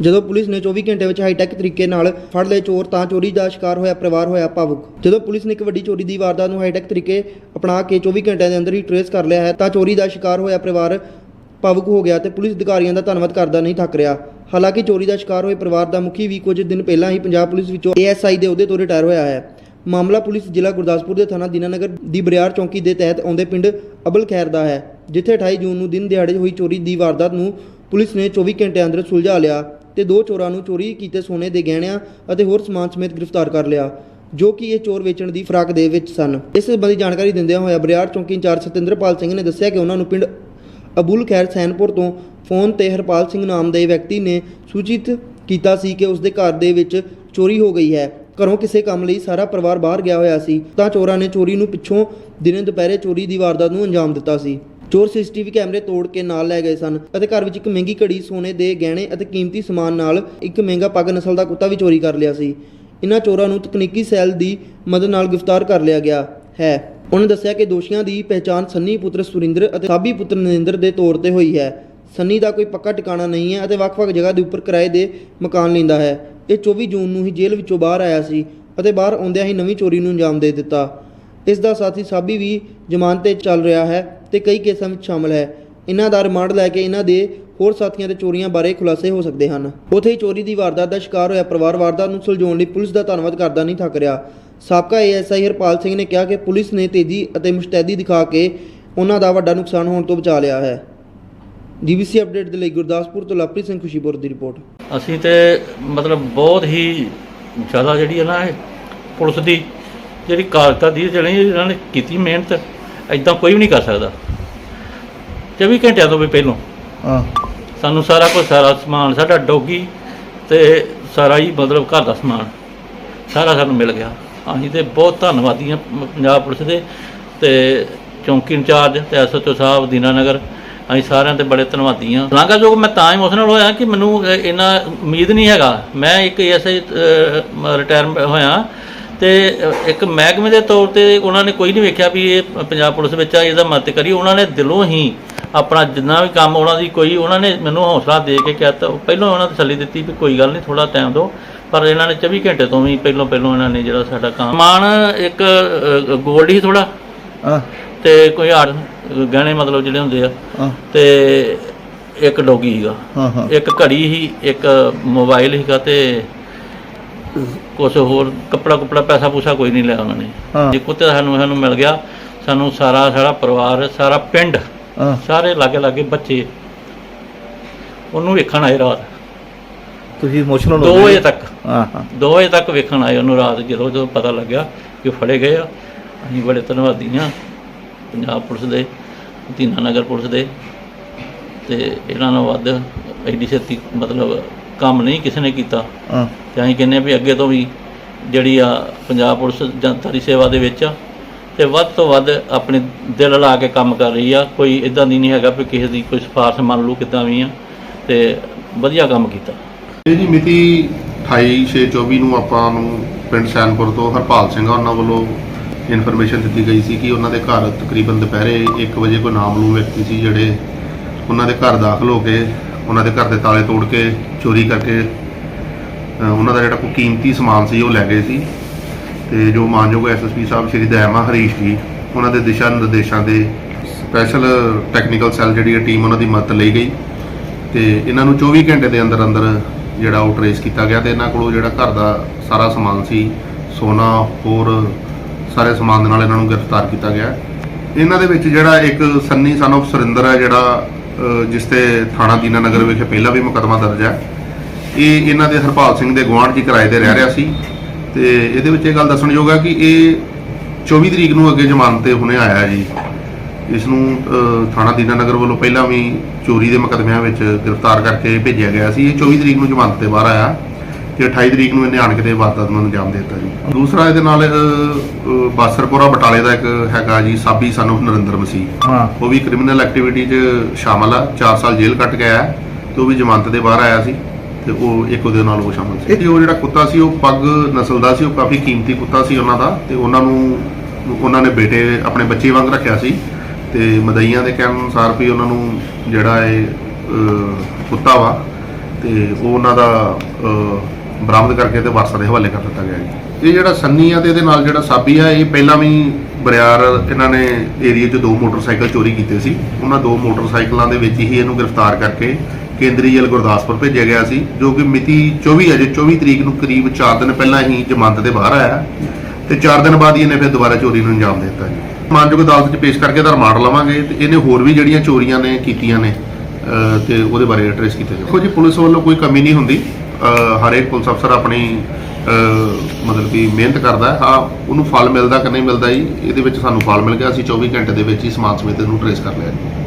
ਜਦੋਂ ਪੁਲਿਸ ਨੇ 24 ਘੰਟੇ ਵਿੱਚ ਹਾਈਟੈਕ ਤਰੀਕੇ ਨਾਲ ਫੜ ਲਏ ਚੋਰ, ਤਾਂ ਚੋਰੀ ਦਾ ਸ਼ਿਕਾਰ ਹੋਇਆ, ਪਰਿਵਾਰ ਹੋਇਆ ਭਾਵੁਕ। ਜਦੋਂ ਪੁਲਿਸ ਨੇ ਇੱਕ ਵੱਡੀ ਚੋਰੀ ਦੀ ਵਾਰਦਾਤ ਨੂੰ ਹਾਈਟੈਕ ਤਰੀਕੇ ਅਪਣਾ ਕੇ 24 ਘੰਟਿਆਂ ਦੇ ਅੰਦਰ ਹੀ ਟਰੇਸ ਕਰ ਲਿਆ ਹੈ, ਤਾਂ ਚੋਰੀ ਦਾ ਸ਼ਿਕਾਰ ਹੋਇਆ ਪਰਿਵਾਰ ਭਾਵੁਕ ਹੋ ਗਿਆ ਤੇ ਪੁਲਿਸ ਅਧਿਕਾਰੀਆਂ ਦਾ ਧੰਨਵਾਦ ਕਰਦਾ ਨਹੀਂ ਥੱਕ ਰਿਹਾ। ਹਾਲਾਂਕਿ ਚੋਰੀ ਦਾ ਸ਼ਿਕਾਰ ਹੋਏ ਪਰਿਵਾਰ ਦਾ ਮੁਖੀ ਵੀ ਕੁਝ ਦਿਨ ਪਹਿਲਾਂ ਹੀ ਪੰਜਾਬ ਪੁਲਿਸ ਵਿੱਚੋਂ ਏਐਸਆਈ ਦੇ ਅਹੁਦੇ ਤੋਂ ਰਿਟਾਇਰ ਹੋਇਆ ਹੈ। ਮਾਮਲਾ ਪੁਲਿਸ ਜ਼ਿਲ੍ਹਾ ਗੁਰਦਾਸਪੁਰ ਦੇ ਥਾਣਾ ਦੀਨਾਨਗਰ ਦੀ ਬਰਿਆਰ ਚੌਂਕੀ ਦੇ ਤਹਿਤ ਆਉਂਦੇ ਪਿੰਡ ਅਬਲ ਖੈਰ ਦਾ ਹੈ, ਜਿੱਥੇ 28 ਜੂਨ ਨੂੰ ਦਿਨ ਦਿਹਾੜੇ ਹੋਈ ਚੋਰੀ ਦੀ ਵਾਰਦਾਤ ਨੂੰ ਪੁਲਿਸ ਨੇ 24 ਘੰਟਿਆਂ ਅੰਦਰ ਸੁਲਝਾ ਲਿਆ। ਤੇ ਦੋ ਚੋਰਾਂ ਨੂੰ ਚੋਰੀ ਕੀਤੇ ਸੋਨੇ ਦੇ ਗਹਿਣਿਆਂ ਅਤੇ ਹੋਰ ਸਮਾਨ ਸਮੇਤ ਗ੍ਰਿਫਤਾਰ ਕਰ ਲਿਆ, ਜੋ ਕਿ ਇਹ ਚੋਰ ਵੇਚਣ ਦੀ ਫਰਾਕ ਦੇ ਵਿੱਚ ਸਨ। ਇਸ ਸੰਬੰਧੀ ਜਾਣਕਾਰੀ ਦਿੰਦਿਆਂ ਹੋਇਆ ਬਰਿਆਰ ਚੌਂਕੀ ਇੰਚਾਰਜ ਸਤਿੰਦਰਪਾਲ ਸਿੰਘ ਨੇ ਦੱਸਿਆ ਕਿ ਉਹਨਾਂ ਨੂੰ ਪਿੰਡ ਅਬੂਲ ਖੈਰ ਸੈਨਪੁਰ ਤੋਂ ਫੋਨ ਤੇ ਹਰਪਾਲ ਸਿੰਘ ਨਾਮ ਦੇ ਵਿਅਕਤੀ ਨੇ ਸੂਚਿਤ ਕੀਤਾ ਸੀ ਕਿ ਉਸ ਦੇ ਘਰ ਦੇ ਵਿੱਚ ਚੋਰੀ ਹੋ ਗਈ ਹੈ। ਘਰੋਂ ਕਿਸੇ ਕੰਮ ਲਈ ਸਾਰਾ ਪਰਿਵਾਰ ਬਾਹਰ ਗਿਆ ਹੋਇਆ ਸੀ, ਤਾਂ ਚੋਰਾਂ ਨੇ ਚੋਰੀ ਨੂੰ ਪਿੱਛੋਂ ਦਿਨੇ ਦੁਪਹਿਰੇ ਚੋਰੀ ਦੀ ਵਾਰਦਾਤ ਨੂੰ ਅੰਜਾਮ ਦਿੱਤਾ ਸੀ। ਚੋਰ ਸੀਸੀਟੀਵੀ ਕੈਮਰੇ ਤੋੜ ਕੇ ਨਾਲ ਲੈ ਗਏ ਸਨ ਅਤੇ ਘਰ ਵਿੱਚ ਇੱਕ ਮਹਿੰਗੀ ਘੜੀ, ਸੋਨੇ ਦੇ ਗਹਿਣੇ ਅਤੇ ਕੀਮਤੀ ਸਮਾਨ ਨਾਲ ਇੱਕ ਮਹਿੰਗਾ ਪੱਗ, ਨਸਲ ਦਾ ਕੁੱਤਾ ਵੀ ਚੋਰੀ ਕਰ ਲਿਆ ਸੀ। ਇਨ੍ਹਾਂ ਚੋਰਾਂ ਨੂੰ ਤਕਨੀਕੀ ਸੈੱਲ ਦੀ ਮਦਦ ਨਾਲ ਗ੍ਰਿਫਤਾਰ ਕਰ ਲਿਆ ਗਿਆ ਹੈ। ਉਹਨੇ ਦੱਸਿਆ ਕਿ ਦੋਸ਼ੀਆਂ ਦੀ ਪਹਿਚਾਣ ਸੰਨੀ ਪੁੱਤਰ ਸੁਰਿੰਦਰ ਅਤੇ ਸਾਬੀ ਪੁੱਤਰ ਨਰਿੰਦਰ ਦੇ ਤੌਰ ਤੇ ਹੋਈ ਹੈ। ਸੰਨੀ ਦਾ ਕੋਈ ਪੱਕਾ ਟਿਕਾਣਾ ਨਹੀਂ ਹੈ ਅਤੇ ਵੱਖ-ਵੱਖ ਜਗ੍ਹਾ ਦੇ ਉੱਪਰ ਕਿਰਾਏ ਦੇ ਮਕਾਨ ਲੈਂਦਾ ਹੈ। ਇਹ 24 ਜੂਨ ਨੂੰ ਹੀ ਜੇਲ੍ਹ ਵਿੱਚੋਂ ਬਾਹਰ ਆਇਆ ਸੀ ਅਤੇ ਬਾਹਰ ਆਉਂਦਿਆਂ ਹੀ ਨਵੀਂ ਚੋਰੀ ਨੂੰ ਅੰਜਾਮ ਦੇ ਦਿੱਤਾ। ਇਸ ਦਾ ਸਾਥੀ ਸਾਬੀ ਵੀ ਜ਼ਮਾਨਤ ਤੇ ਚੱਲ ਰਿਹਾ ਹੈ। ਤੇ ਕਈ ਕੇਸਾਂ ਵਿੱਚ ਸ਼ਾਮਲ ਹੈ। ਇਹਨਾਂ ਦਾ ਰਿਮਾਂਡ ਲੈ ਕੇ ਇਹਨਾਂ ਦੇ ਹੋਰ ਸਾਥੀਆਂ ਦੇ ਚੋਰੀਆਂ ਬਾਰੇ ਖੁਲਾਸੇ ਹੋ ਸਕਦੇ ਹਨ। ਉਥੇ ਹੀ ਚੋਰੀ ਦੀ ਵਾਰਦਾਤ ਦਾ ਸ਼ਿਕਾਰ ਹੋਇਆ। ਪਰਿਵਾਰ ਵਾਰਦਾਤ ਨੂੰ ਸੁਲਝਾਉਣ ਲਈ ਪੁਲਿਸ ਦਾ ਧੰਨਵਾਦ ਕਰਦਾ ਨਹੀਂ ਥੱਕ ਰਿਹਾ। ਸਾਬਕਾ ਏਐਸਆਈ ਹਰਪਾਲ ਸਿੰਘ ਨੇ ਕਿਹਾ ਕਿ ਪੁਲਿਸ ਨੇ ਤੇਜ਼ੀ ਅਤੇ ਮੁਸ਼ਤੈਦੀ ਦਿਖਾ ਕੇ ਉਹਨਾਂ ਦਾ ਵੱਡਾ ਨੁਕਸਾਨ ਹੋਣ ਤੋਂ ਬਚਾ ਲਿਆ ਹੈ। ਜੀਬੀਸੀ ਅਪਡੇਟ ਦੇ ਲਈ ਗੁਰਦਾਸਪੁਰ ਤੋਂ ਲਵਪ੍ਰੀਤ ਸਿੰਘ ਖੁਸ਼ੀਪੁਰ ਦੀ ਰਿਪੋਰਟ। ਅਸੀਂ ਤੇ ਮਤਲਬ ਬਹੁਤ ਹੀ ਜ਼ਿਆਦਾ ਜਿਹੜੀ ਹੈ ਨਾ ਪੁਲਿਸ ਦੀ ਜਿਹੜੀ ਕਾਰਜਤਾ ਦੀ ਜਿਹੜੀ ਇਹਨਾਂ ਨੇ ਕੀਤੀ ਮਿਹਨਤ ਐਦਾਂ ਕੋਈ ਵੀ ਨਹੀਂ ਕਰ ਸਕਦਾ। 24 ਘੰਟਿਆਂ ਤੋਂ ਵੀ ਪਹਿਲਾਂ। ਹਾਂ। ਸਾਨੂੰ ਸਾਰਾ ਕੁਝ ਸਾਰਾ ਸਮਾਨ ਸਾਡਾ ਡੋਗੀ ਤੇ ਸਾਰਾ ਹੀ ਮਤਲਬ ਘਰ ਦਾ ਸਮਾਨ ਸਾਰਾ ਸਾਨੂੰ ਮਿਲ ਗਿਆ। ਅਸੀਂ ਤੇ ਬਹੁਤ ਧੰਨਵਾਦੀ ਹਾਂ ਪੰਜਾਬ ਪੁਲਿਸ ਦੇ ਤੇ ਚੌਂਕੀ ਇੰਚਾਰਜ ਤੇ ਐਸਐਚਓ ਸਾਹਿਬ ਦੀਨਾਨਗਰ। ਅਸੀਂ ਸਾਰਿਆਂ ਤੇ ਬੜੇ ਧੰਨਵਾਦੀ ਹਾਂ। ਲਾਂਗਾ ਜੋ ਮੈਂ ਤਾਂ ਇਮੋਸ਼ਨਲ ਹੋਇਆ ਕਿ ਮੈਨੂੰ ਇਹ ਇੰਨਾ ਉਮੀਦ ਨਹੀਂ ਹੈਗਾ। ਮੈਂ ਇੱਕ ਐਸਆਈ ਰਿਟਾਇਰ ਹੋਇਆ ਤੇ ਇੱਕ ਮਹਿਕਮੇ ਦੇ ਤੌਰ ਤੇ ਉਹਨਾਂ ਨੇ ਕੋਈ ਨਹੀਂ ਵੇਖਿਆ ਵੀ ਇਹ ਪੰਜਾਬ ਪੁਲਿਸ ਵਿੱਚ ਆ ਇਹਦਾ ਮਦਦ ਕਰੀ। ਉਹਨਾਂ ਨੇ ਦਿਲੋਂ ਹੀ ਆਪਣਾ ਜਿੰਨਾ ਵੀ ਕੰਮ ਉਹਨਾਂ ਦੀ ਕੋਈ ਉਹਨਾਂ ਨੇ ਮੈਨੂੰ ਹੌਸਲਾ ਦੇ ਕੇ ਕਿਹਾ ਤਾਂ ਪਹਿਲਾਂ ਉਹਨਾਂ ਨੇ ਤਸੱਲੀ ਦਿੱਤੀ ਵੀ ਕੋਈ ਗੱਲ ਨਹੀਂ ਥੋੜਾ ਟਾਈਮ ਦਿਓ। ਪਰ ਇਹਨਾਂ ਨੇ 24 ਘੰਟੇ ਤੋਂ ਵੀ ਪਹਿਲਾਂ ਪਹਿਲਾਂ ਇਹਨਾਂ ਨੇ ਜਿਹੜਾ ਸਾਡਾ ਕੰਮ ਸਮਾਨ ਇੱਕ 골ਡ ਹੀ ਥੋੜਾ ਹਾਂ। ਤੇ ਕੋਈ ਆੜ ਗਹਿਣੇ ਮਤਲਬ ਜਿਹੜੇ ਹੁੰਦੇ ਆ। ਤੇ ਇੱਕ ਡੋਗੀ ਸੀਗਾ। ਹਾਂ ਹਾਂ। ਇੱਕ ਘੜੀ ਹੀ ਇੱਕ ਮੋਬਾਈਲ ਸੀਗਾ ਤੇ ਕੁਝ ਹੋਰ ਕੱਪੜਾ ਕੁਪੜਾ ਪੈਸਾ ਪੂਸਾ ਕੋਈ ਨਹੀਂ ਲਿਆ ਉਹਨਾਂ। ਨੇ ਹਾਂ। ਜੇ ਕੁੱਤੇ ਸਾਨੂੰ ਸਾਨੂੰ ਮਿਲ ਗਿਆ ਸਾਨੂੰ ਸਾਰਾ ਸਾਰਾ ਪਰਿਵਾਰ ਸਾਰਾ ਪਿੰਡ ਹਾਂ। ਸਾਰੇ ਲਾਗੇ ਲਾਗੇ ਬੱਚੇ ਉਹਨੂੰ ਵੇਖਣ ਆਏ ਰਾਤ। ਤੁਸੀਂ ਇਮੋਸ਼ਨਲ 2 ਵਜੇ ਤੱਕ। ਹਾਂ ਹਾਂ। 2 ਵਜੇ ਤੱਕ ਵੇਖਣ ਆਏ ਉਹਨੂੰ ਰਾਤ ਜਦੋਂ ਜਦੋਂ ਪਤਾ ਲੱਗਿਆ ਕਿ ਫੜੇ ਗਏ ਆ। ਅਸੀਂ ਬੜੇ ਧੰਨਵਾਦੀ ਹਾਂ ਪੰਜਾਬ ਪੁਲਿਸ ਦੇ ਦੀਨਾਨਗਰ ਪੁਲਿਸ ਦੇ। ਤੇ ਇਹਨਾਂ ਨਾਲ ਵੱਧ ਐਡੀ ਛੇਤੀ ਮਤਲਬ ਕੰਮ ਨਹੀਂ ਕਿਸੇ ਨੇ ਕੀਤਾ। ਹਾਂ। ਤੇ ਅਸੀਂ ਕਹਿੰਦੇ ਹਾਂ ਵੀ ਅੱਗੇ ਤੋਂ ਵੀ ਜਿਹੜੀ ਆ ਪੰਜਾਬ ਪੁਲਿਸ ਜਨਤਾ ਦੀ ਸੇਵਾ ਦੇ ਵਿੱਚ ਆ ਤੇ ਵੱਧ ਤੋਂ ਵੱਧ ਆਪਣੇ ਦਿਲ ਲਾ ਕੇ ਕੰਮ ਕਰ ਰਹੀ ਆ। ਕੋਈ ਇਦਾਂ ਦੀ ਨਹੀਂ ਹੈਗਾ ਵੀ ਕਿਸੇ ਦੀ ਕੋਈ ਸਿਫਾਰਿਸ਼ ਮੰਨ ਲਓ ਕਿਦਾਂ ਵੀ ਆ ਤੇ ਵਧੀਆ ਕੰਮ ਕੀਤਾ। ਇਹ ਜੀ ਮਿਤੀ 28/6/24 ਨੂੰ ਆਪਾਂ ਨੂੰ ਪਿੰਡ ਸੈਨਪੁਰ ਤੋਂ ਹਰਪਾਲ ਸਿੰਘ ਆ ਉਹਨਾਂ ਵੱਲੋਂ ਇਨਫੋਰਮੇਸ਼ਨ ਦਿੱਤੀ ਗਈ ਸੀ ਕਿ ਉਹਨਾਂ ਦੇ ਘਰ ਤਕਰੀਬਨ ਦੁਪਹਿਰੇ 1 ਵਜੇ ਕੋਈ ਨਾਮਲੂਮ ਵਿਅਕਤੀ ਸੀ ਜਿਹੜੇ ਉਹਨਾਂ ਦੇ ਘਰ ਦਾਖਲ ਹੋ ਕੇ ਉਹਨਾਂ ਦੇ ਘਰ ਦੇ ਤਾਲੇ ਤੋੜ ਕੇ, ਚੋਰੀ ਕਰਕੇ ਉਹਨਾਂ ਦਾ ਜਿਹੜਾ ਕੋਈ ਕੀਮਤੀ ਸਮਾਨ ਸੀ ਉਹ ਲੈ ਗਏ ਸੀ। ਤੇ ਜੋ ਮਾਨਯੋਗ ਐਸਐਸਪੀ ਸਾਹਿਬ ਸ਼੍ਰੀ ਦਇਮਾ ਹਰੀਸ਼ ਜੀ, ਉਹਨਾਂ ਦੇ ਦਿਸ਼ਾ ਨਿਰਦੇਸ਼ਾਂ ਦੇ ਸਪੈਸ਼ਲ ਟੈਕਨੀਕਲ ਸੈੱਲ ਜਿਹੜੀ ਹੈ ਟੀਮ ਉਹਨਾਂ ਦੀ ਮਦਦ ਲਈ ਗਈ। ਤੇ ਇਹਨਾਂ ਨੂੰ 24 ਘੰਟੇ ਦੇ ਅੰਦਰ ਅੰਦਰ ਜਿਹੜਾ ਉਹ ਟਰੇਸ ਕੀਤਾ ਗਿਆ ਤੇ ਇਹਨਾਂ ਕੋਲੋਂ ਜਿਹੜਾ ਘਰ ਦਾ ਸਾਰਾ ਸਮਾਨ ਸੀ, ਸੋਨਾ, ਹੋਰ ਸਾਰੇ ਸਮਾਨ ਦੇ ਨਾਲ ਇਹਨਾਂ ਨੂੰ ਗ੍ਰਿਫਤਾਰ ਕੀਤਾ ਗਿਆ। ਇਹਨਾਂ ਦੇ ਵਿੱਚ ਜਿਹੜਾ ਇੱਕ ਸੰਨੀ ਸਨ of ਸੁਰਿੰਦਰ ਹੈ, ਜਿਹੜਾ ਜਿਸ ਤੇ ਥਾਣਾ ਦੀਨਾ ਨਗਰ ਵਿਖੇ ਪਹਿਲਾਂ ਵੀ ਮੁਕੱਦਮਾ ਦਰਜ ਹੈ। ਇਹ ਇਹਨਾਂ ਦੇ ਹਰਪਾਲ ਸਿੰਘ ਦੇ ਗੁਆਂਢ ਜੀ ਕਿਰਾਏ ਤੇ ਰਹਿ ਰਿਹਾ ਸੀ। ਤੇ ਇਹਦੇ ਵਿੱਚ ਇਹ ਗੱਲ ਦੱਸਣਯੋਗ ਹੈ ਕਿ ਇਹ 24 ਤਰੀਕ ਨੂੰ ਅੱਗੇ ਜ਼ਮਾਨਤ ਤੇ ਹੁਣੇ ਆਇਆ ਜੀ। ਇਸ ਨੂੰ ਥਾਣਾ ਦੀਨਾ ਨਗਰ ਵੱਲੋਂ ਪਹਿਲਾਂ ਵੀ ਚੋਰੀ ਦੇ ਮੁਕੱਦਮਿਆਂ ਵਿੱਚ ਗ੍ਰਿਫਤਾਰ ਕਰਕੇ ਭੇਜਿਆ ਗਿਆ ਸੀ। ਇਹ 24 ਤਰੀਕ ਨੂੰ ਜ਼ਮਾਨਤ ਤੇ ਬਾਹਰ ਆਇਆ। ਤੇ 28 ਤਰੀਕ ਨੂੰ ਇਹਨੇ ਆਣ ਕੇ ਤੇ ਵਾਰਦਾਤ ਨੂੰ ਅੰਜਾਮ ਦੇ ਦਿੱਤਾ ਜੀ। ਦੂਸਰਾ ਇਹਦੇ ਨਾਲ ਅਹ, ਬਾਸਰਪੁਰਾ ਬਟਾਲੇ ਦਾ ਇੱਕ ਹੈਗਾ ਜੀ ਸਾਬੀ ਸਾਨੂੰ ਨਰਿੰਦਰ ਮਸੀਹ। ਹਾਂ। ਉਹ ਵੀ ਕ੍ਰਿਮੀਨਲ ਐਕਟੀਵਿਟੀ 'ਚ ਸ਼ਾਮਲ ਆ 4 ਸਾਲ ਜੇਲ੍ਹ ਕੱਟ ਕੇ ਆਇਆ ਤੇ ਉਹ ਵੀ ਜ਼ਮਾਨਤ ਦੇ ਬਾਹਰ ਆਇਆ ਸੀ ਤੇ ਉਹ ਇੱਕ ਉਹਦੇ ਨਾਲ ਉਹ ਸ਼ਾਮਲ ਸੀ। ਇਹ ਉਹ ਜਿਹੜਾ ਕੁੱਤਾ ਸੀ ਉਹ ਪੱਗ ਨਸਲ ਦਾ ਸੀ ਉਹ ਕਾਫੀ ਕੀਮਤੀ ਕੁੱਤਾ ਸੀ ਉਹਨਾਂ ਦਾ ਤੇ ਉਹਨਾਂ ਨੂੰ ਉਹਨਾਂ ਨੇ ਬੇਟੇ ਆਪਣੇ ਬੱਚੇ ਵਾਂਗ ਰੱਖਿਆ ਸੀ ਤੇ ਮਦਈਆਂ ਦੇ ਕਹਿਣ ਅਨੁਸਾਰ ਵੀ ਉਹਨਾਂ ਨੂੰ ਜਿਹੜਾ ਇਹ ਅਹ, ਕੁੱਤਾ ਵਾ ਤੇ ਉਹ ਉਹਨਾਂ ਦਾ ਅਹ, ਬਰਾਮਦ ਕਰਕੇ ਤੇ ਵਾਰਸਾਂ ਦੇ ਹਵਾਲੇ ਕਰ ਦਿੱਤਾ ਗਿਆ ਜੀ। ਇਹ ਜਿਹੜਾ ਸੰਨੀ ਆ ਤੇ ਇਹਦੇ ਨਾਲ ਜਿਹੜਾ ਸਾਬੀ ਆ, ਇਹ ਪਹਿਲਾਂ ਵੀ ਬਰਿਆਰ ਇਹਨਾਂ ਨੇ ਏਰੀਆ 'ਚ ਦੋ ਮੋਟਰਸਾਈਕਲ ਚੋਰੀ ਕੀਤੇ ਸੀ। ਉਹਨਾਂ ਦੋ ਮੋਟਰਸਾਈਕਲਾਂ ਦੇ ਵਿੱਚ ਹੀ ਇਹਨੂੰ ਗ੍ਰਿਫਤਾਰ ਕਰਕੇ ਕੇਂਦਰੀ ਜੇਲ੍ਹ ਗੁਰਦਾਸਪੁਰ ਭੇਜਿਆ ਗਿਆ ਸੀ, ਜੋ ਕਿ ਮਿਤੀ 24 ਅਜੇ 24 ਤਰੀਕ ਨੂੰ ਕਰੀਬ 4 ਦਿਨ ਪਹਿਲਾਂ ਹੀ ਜ਼ਮਾਨਤ ਦੇ ਬਾਹਰ ਆਇਆ ਤੇ 4 ਦਿਨ ਬਾਅਦ ਹੀ ਇਹਨੇ ਫਿਰ ਦੁਬਾਰਾ ਚੋਰੀ ਨੂੰ ਅੰਜਾਮ ਦਿੱਤਾ ਜੀ। ਮਾਨਯੋਗ ਅਦਾਲਤ 'ਚ ਪੇਸ਼ ਕਰਕੇ ਇਹਦਾ ਰਿਮਾਂਡ ਲਵਾਂਗੇ ਤੇ ਇਹਨੇ ਹੋਰ ਵੀ ਜਿਹੜੀਆਂ ਚੋਰੀਆਂ ਨੇ ਕੀਤੀਆਂ ਨੇ, ਅਹ, ਤੇ ਉਹਦੇ ਬਾਰੇ ਟ੍ਰੇਸ ਕੀਤਾ ਜਾਵੇ ਦੇਖੋ ਜੀ, ਪੁਲਿਸ ਵੱਲੋਂ ਕੋਈ ਕਮੀ ਨਹੀਂ ਹੁੰਦੀ। ਹਰੇਕ ਪੁਲਿਸ ਅਫਸਰ ਆਪਣੀ ਮਤਲਬ ਕਿ ਮਿਹਨਤ ਕਰਦਾ ਹਾਂ। ਉਹਨੂੰ ਫਲ ਮਿਲਦਾ ਕਿ ਨਹੀਂ ਮਿਲਦਾ ਜੀ, ਇਹਦੇ ਵਿੱਚ ਸਾਨੂੰ ਫਲ ਮਿਲ ਗਿਆ। ਅਸੀਂ 24 ਘੰਟੇ ਦੇ ਵਿੱਚ ਹੀ ਸਮਾਨ ਸਮੇਤ ਨੂੰ ਟਰੇਸ ਕਰ ਲਿਆ ਜੀ।